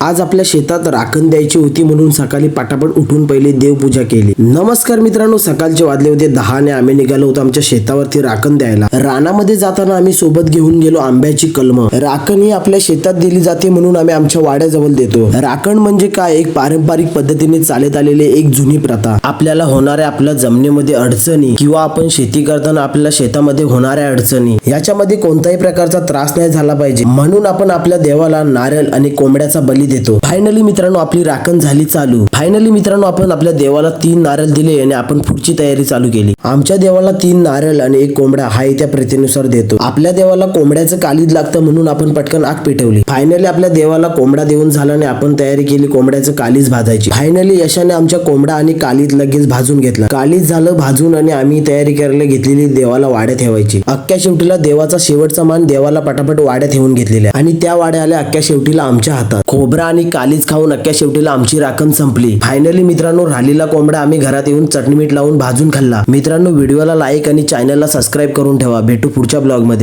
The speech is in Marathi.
आज आपल्या शेतात राखण द्यायची होती म्हणून सकाळी पाटापट उठून पहिले देवपूजा केली. नमस्कार मित्रांनो सकाळचे वाजले होते दहा आणि आम्ही निघालो होतो आमच्या शेतावरती राखण द्यायला. रानामध्ये जाताना आम्ही सोबत घेऊन गेलो आंब्याची कलम. राखण ही आपल्या शेतात दिली जाते म्हणून आम्ही आमच्या वाड्याजवळ देतो. राखण म्हणजे काय? एक पारंपरिक पद्धतीने चालत आलेली एक जुनी प्रथा. आपल्याला होणाऱ्या आपल्या जमिनीमध्ये अडचणी किंवा आपण शेती करताना आपल्या शेतामध्ये होणाऱ्या अडचणी याच्यामध्ये कोणत्याही प्रकारचा त्रास नाही झाला पाहिजे. म्हणून आपण आपल्या देवाला नारळ आणि कोंबड्याचा बली देतो. फायनली मित्रांनो आपली राखण झाली चालू. फायनली मित्रांनो आपण आपल्या देवाला तीन नारळ दिले आणि आपण पुढची तयारी चालू केली. आमच्या देवाला तीन नारळ आणि एक कोंबडा हा त्या प्रथेनुसार देतो. आपल्या देवाला कोंबड्याचं कालीद लागतं म्हणून आपण पटकन आग पेटवली. फायनली आपल्या देवाला कोंबडा देऊन झाल्याने आपण तयारी केली कोंबड्याचं कालीज भाजायची. फायनली यशाने आमच्या कोंबडा आणि कालीद लगेच भाजून घेतला. कालीज झालं भाजून आणि आम्ही तयारी करायला घेतलेली देवाला वाड्या ठेवायची. अख्ख्या शेवटीला देवाचा शेवटचा मान देवाला पटापट वाड्या ठेवून घेतलेल्या आणि त्या वाड्या आल्या अख्ख्या शेवटीला आमच्या हातात. खोबरा आणि कालीच खाऊन अख्ख्या शेवटीला आमची राखण संपली. फायनली मित्रांनो राहिलेला कोंबडा आम्ही घरात येऊन चटणी मीठ लावून भाजून खाल्ला. मित्रांनो व्हिडिओला लाईक आणि चॅनलला सबस्क्राईब करून ठेवा. भेटू पुढच्या ब्लॉगमध्ये.